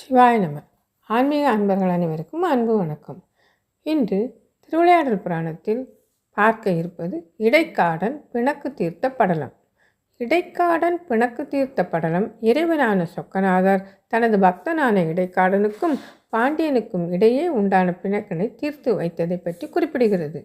சிவாய நம ஆன்மீக அன்பர்கள் அனைவருக்கும் அன்பு வணக்கம். இன்று திருவிளையாடல் புராணத்தில் பார்க்க இருப்பது இடைக்காடன் பிணக்கு தீர்த்த படலம். இடைக்காடன் பிணக்கு தீர்த்த படலம் இறைவனான சொக்கநாதர் தனது பக்தனான இடைக்காடனுக்கும் பாண்டியனுக்கும் இடையே உண்டான பிணக்கினை தீர்த்து வைத்ததை பற்றி குறிப்பிடுகிறது.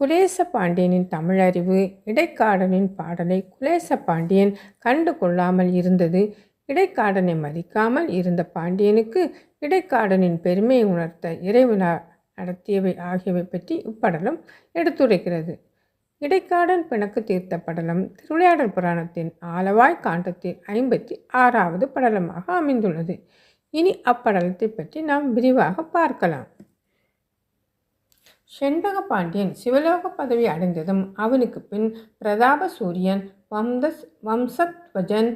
குலேச பாண்டியனின் தமிழறிவு இடைக்காடனின் பாடலை குலேச பாண்டியன் கண்டு கொள்ளாமல் இருந்தது இடைக்காடனை மதிக்காமல் இருந்த பாண்டியனுக்கு இடைக்காடனின் பெருமையை உணர்த்த இறைவிழா நடத்தியவை ஆகியவை பற்றி இப்படலம் எடுத்துரைக்கிறது. இடைக்காடன் பிணக்கு தீர்த்த படலம் திருவிளையாடல் புராணத்தின் ஆலவாய் காண்டத்தில் ஐம்பத்தி ஆறாவது படலமாக அமைந்துள்ளது. இனி அப்படலத்தை பற்றி நாம் விரிவாக பார்க்கலாம். செண்பக பாண்டியன் சிவலோக பதவி அடைந்ததும் அவனுக்கு பின் பிரதாப சூரியன் வம்தஸ் வம்சத்வஜன்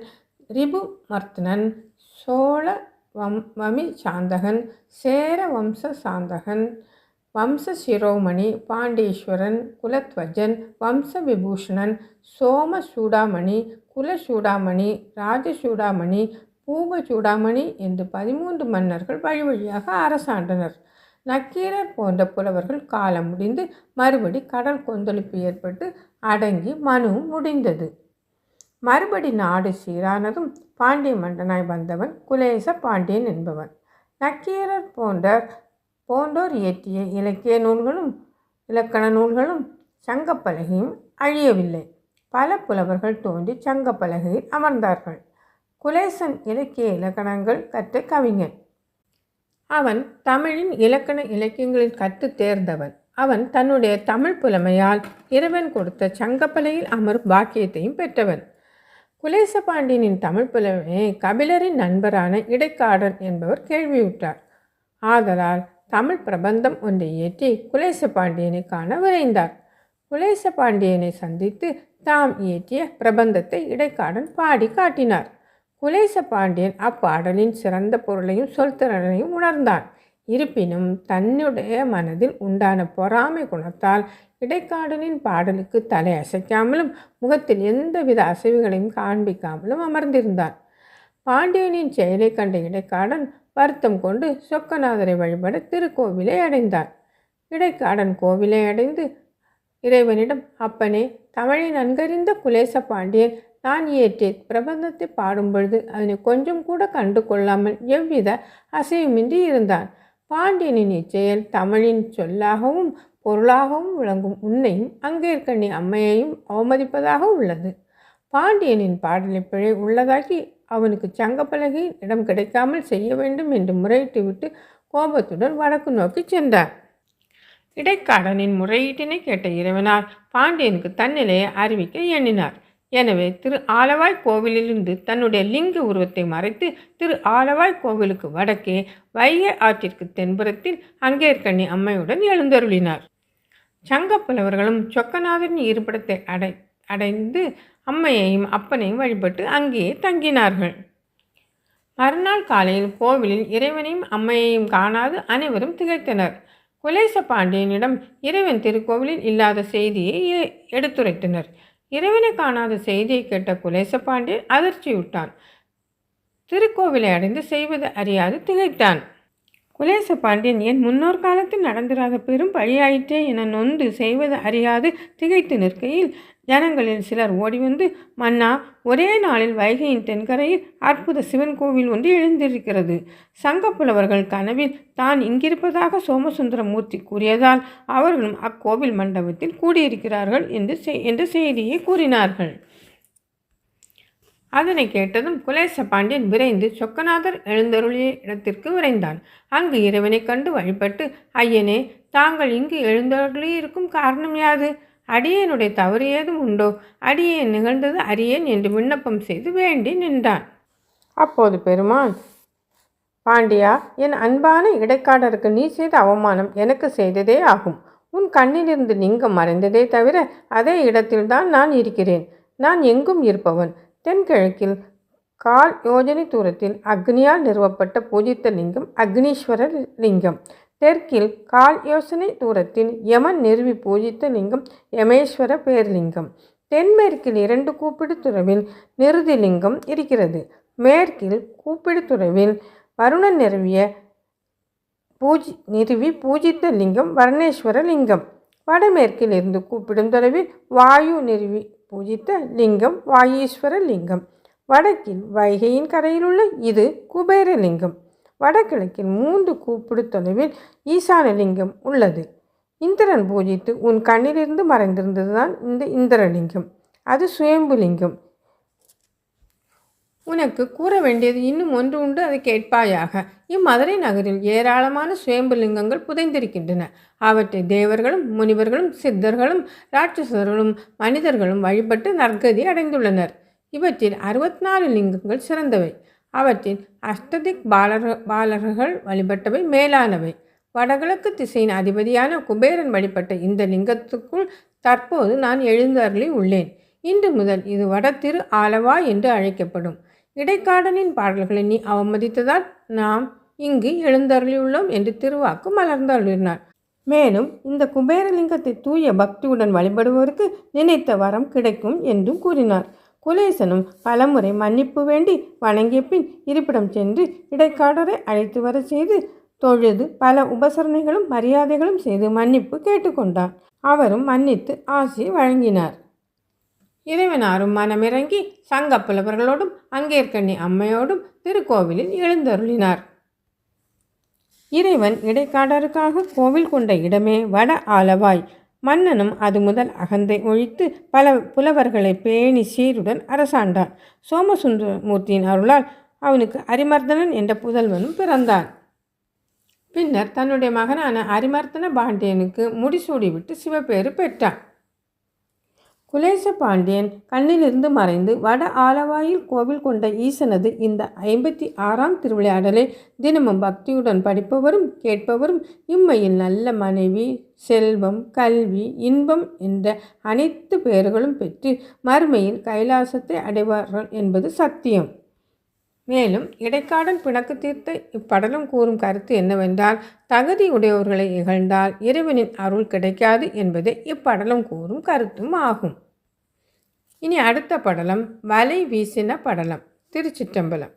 ரிபுமர்த்தனன் சோழ வம் வமி சாந்தகன் சேர வம்ச சாந்தகன் வம்ச சிரோமணி பாண்டேஸ்வரன் குலத்வஜன் வம்ச விபூஷணன் சோம சூடாமணி குல சூடாமணி ராஜசூடாமணி பூப சூடாமணி என்று பதிமூன்று மன்னர்கள் வழி வழியாக அரசாண்டனர். நக்கீரர் போன்ற புலவர்கள் காலம் முடிந்து மறுபடி கடல் கொந்தளிப்பு ஏற்பட்டு அடங்கி மனு முடிந்தது. மறுபடி நாடு சீரானதும் பாண்டிய மன்னனாய் வந்தவன் குலேச பாண்டியன் என்பவன். நக்கீரர் போன்ற போன்றோர் இயற்றிய இலக்கிய நூல்களும் இலக்கண நூல்களும் சங்கப்பலகையும் அழியவில்லை. பல புலவர்கள் தோன்றி சங்கப்பலகையில் அமர்ந்தார்கள். குலேசன் இலக்கிய இலக்கணங்கள் கற்ற கவிஞன். அவன் தமிழின் இலக்கண இலக்கியங்களில் கற்று தேர்ந்தவன். அவன் தன்னுடைய தமிழ் புலமையால் இறைவன் கொடுத்த சங்கப்பலையில் அமரும் பாக்கியத்தையும் பெற்றவன். குலேசபாண்டியனின் தமிழ் புலமையை கபிலரின் நண்பரான இடைக்காடன் என்பவர் கேள்வியுற்றார். ஆதலால் தமிழ் பிரபந்தம் ஒன்றை இயற்றி குலேசபாண்டியனை காண விரைந்தார். குலேசபாண்டியனை சந்தித்து தாம் இயற்றிய பிரபந்தத்தை இடைக்காடன் பாடி காட்டினார். குலேசபாண்டியன் அப்பாடலின் சிறந்த பொருளையும் சொல்திறனையும் உணர்ந்தான். இருப்பினும் தன்னுடைய மனதில் உண்டான பொறாமை குணத்தால் இடைக்காடனின் பாடலுக்கு தலை அசைக்காமலும் முகத்தில் எந்தவித அசைவுகளையும் காண்பிக்காமலும் அமர்ந்திருந்தான் பாண்டியனின் செயலை கண்ட இடைக்காடன் வருத்தம் கொண்டு சொக்கநாதரை வழிபட திருக்கோவிலை அடைந்தான் இடைக்காடன் கோவிலை அடைந்து இறைவனிடம் அப்பனே தமிழை நன்கறிந்த குலேச பாண்டியன் நான் இயற்றிய பிரபந்தத்தை பாடும் பொழுது அதனை கொஞ்சம் கூட கண்டு கொள்ளாமல் எவ்வித அசையுமின்றி இருந்தான். பாண்டியனின் இச்செயல் தமிழின் சொல்லாகவும் பொருளாகவும் விளங்கும். உன்னையும் அங்கேற்கண்ணி அம்மையையும் அவமதிப்பதாக உள்ளது. பாண்டியனின் பாடலை பிழை உள்ளதாக்கி அவனுக்கு சங்கப்பலகை இடம் கிடைக்காமல் செய்ய வேண்டும் என்று முறையிட்டுவிட்டு கோபத்துடன் வடக்கு நோக்கி சென்றார் இடைக்காடனின் முறையீட்டினை கேட்ட இறைவனார் பாண்டியனுக்கு தன்னிலையை அறிவிக்க எண்ணினார். எனவே திரு ஆலவாய் கோவிலிலிருந்து தன்னுடைய லிங்க உருவத்தை மறைத்து திரு ஆலவாய் கோவிலுக்கு வடக்கே வைகை ஆற்றிற்கு தென்புறத்தில் அங்கேற்கண்ணி அம்மையுடன் எழுந்தருளினார். சங்கப்புலவர்களும் சொக்கநாதரின் இருப்பிடத்தை அடை அடைந்து அம்மையையும் அப்பனையும் வழிபட்டு அங்கேயே தங்கினார்கள். மறுநாள் காலையில் கோவிலில் இறைவனையும் அம்மையையும் காணாது அனைவரும் திகைத்தனர். குலேச பாண்டியனிடம் இறைவன் திருக்கோவிலில் இல்லாத செய்தியை எடுத்துரைத்தனர். இறைவனை காணாத செய்தியை கேட்ட குலேசபாண்டியன் அதிர்ச்சியுட்டான். திருக்கோவிலை அடைந்து செய்வது அறியாது திகைத்தான். குலேச பாண்டியன் என் முன்னோர் காலத்தில் நடந்திராத பெரும் பழியாயிற்றே என நொந்து செய்வது அறியாது திகைத்து நிற்கையில்? ஜனங்களில் சிலர் ஓடி வந்து மன்னா ஒரே நாளில் வைகையின் தென்கரையில் அற்புத சிவன் கோவில் ஒன்று எழுந்திருக்கிறது. சங்கப்புலவர்கள் கனவில் தான் இங்கிருப்பதாக சோமசுந்தரமூர்த்தி கூறியதால் அவர்களும் அக்கோவில் மண்டபத்தில் கூடியிருக்கிறார்கள் என்று என்ற செய்தியை கூறினார்கள். அதனை கேட்டதும் குலேச பாண்டியன் விரைந்து சொக்கநாதர் எழுந்தருளிய இடத்திற்கு விரைந்தான். அங்கு இறைவனை கண்டு வழிபட்டு ஐயனே தாங்கள் இங்கு எழுந்தருளியிருக்கும் காரணம் யாது? அடியேனுடைய தவறு ஏதும் உண்டோ? அடியேன் நிகழ்ந்தது அறியேன் என்று விண்ணப்பம் செய்து வேண்டி நின்றான். அப்போது பெருமான் பாண்டியா என் அன்பான இடைக்காடருக்கு நீ செய்த அவமானம் எனக்கு செய்ததே ஆகும். உன் கண்ணிலிருந்து நீங்க மறைந்ததே தவிர அதே இடத்தில்தான் நான் இருக்கிறேன். நான் எங்கும் இருப்பவன். தென்கிழக்கில் கால் யோஜனை தூரத்தில் அக்னியால் நிறுவப்பட்ட பூஜித்த லிங்கம் அக்னீஸ்வரர் லிங்கம். தெற்கில் கால் யோசனை தூரத்தில் யமன் நிறுவி பூஜித்த லிங்கம் யமேஸ்வர பேர்லிங்கம். தென்மேற்கில் இரண்டு கூப்பிடு துறவில் நிருதி லிங்கம் இருக்கிறது. மேற்கில் கூப்பிடு துறவில் வருணன் நிறுவிய பூஜி நிறுவி பூஜித்த லிங்கம் வர்ணேஸ்வர லிங்கம். வடமேற்கில் இருந்து கூப்பிடும் தொலைவில் வாயு நிறுவி பூஜித்த லிங்கம் வாயீஸ்வர லிங்கம். வடக்கில் வைகையின் கரையில் உள்ள இது குபேர லிங்கம். வடகிழக்கில் மூன்று கூப்பிடு தொலைவில் ஈசான லிங்கம் உள்ளது. இந்திரன் பூஜித்து உன் கண்ணிலிருந்து மறைந்திருந்ததுதான் இந்த இந்திரலிங்கம். அது சுயம்புலிங்கம் உனக்கு கூற வேண்டியது இன்னும் ஒன்று உண்டு அதை கேட்பாயாக. இம்மதுரை நகரில் ஏராளமான சுயம்புலிங்கங்கள் புதைந்திருக்கின்றன. அவற்றை தேவர்களும் முனிவர்களும் சித்தர்களும் ராட்சசர்களும் மனிதர்களும் வழிபட்டு நற்கதி அடைந்துள்ளனர். இவற்றில் அறுபத்தி நாலு லிங்கங்கள் சிறந்தவை. அவற்றில் அஷ்டதிக் பாலர் பாலர்கள் வழிபட்டவை மேலானவை. வடகிழக்கு திசையின் அதிபதியான குபேரன் வழிபட்ட இந்த லிங்கத்துக்குள் தற்போது நான் எழுந்தருளி உள்ளேன். இன்று முதல் இது வடத்திரு ஆலவா என்று அழைக்கப்படும். இடைக்காடனின் பாடல்களை நீ அவமதித்ததால் நாம் இங்கு எழுந்தருளியுள்ளோம் என்று திருவாக்கு மலர்ந்தருளினார். மேலும் இந்த குபேரலிங்கத்தை தூய பக்தியுடன் வழிபடுவோருக்கு நினைத்த வரம் கிடைக்கும் என்றும் கூறினார். குலேசனும் பலமுறை மன்னிப்பு வேண்டி வணங்கிய பின் இருப்பிடம் சென்று இடைக்காடரை அழைத்து வர செய்து தொழுது பல உபசரணைகளும் மரியாதைகளும் செய்து மன்னிப்பு கேட்டுக்கொண்டார். அவரும் மன்னித்து ஆசியை வழங்கினார். இறைவனாரும் மனமிறங்கி சங்க புலவர்களோடும் அங்கேற்கண்ணி அம்மையோடும் திருக்கோவிலில் எழுந்தருளினார். இறைவன் இடைக்காடருக்காக கோவில் கொண்ட இடமே வட ஆலவாய். மன்னனும் அது முதல் அகந்தை ஒழித்து பல புலவர்களை பேணி சீருடன் அரசாண்டான். சோமசுந்தரமூர்த்தியின் அருளால் அவனுக்கு அரிமர்தனன் என்ற புதல்வனும் பிறந்தான். பின்னர் தன்னுடைய மகனான அரிமர்த்தன பாண்டியனுக்கு முடிசூடிவிட்டு சிவபேறு பெற்றான். குலேச பாண்டியன் கண்ணிலிருந்து மறைந்து வட ஆலவாயில் கோவில் கொண்ட ஈசனது இந்த ஐம்பத்தி ஆறாம் திருவிளையாடலை தினமும் பக்தியுடன் படிப்பவரும் கேட்பவரும் இம்மையில் நல்ல மனைவி செல்வம் கல்வி இன்பம் என்ற அனைத்து பெயர்களும் பெற்று மறுமையில் கைலாசத்தை அடைவார்கள் என்பது சத்தியம். மேலும் இடைக்காடன் பிணக்கு தீர்த்த இப்படலம் கூறும் கருத்து என்னவென்றால் தகுதி உடையவர்களை இகழ்ந்தால் இறைவனின் அருள் கிடைக்காது என்பதே இப்படலம் கூறும் கருத்தும் ஆகும். இனி அடுத்த படலம் வலை வீசின படலம் திருச்சிற்றம்பலம்.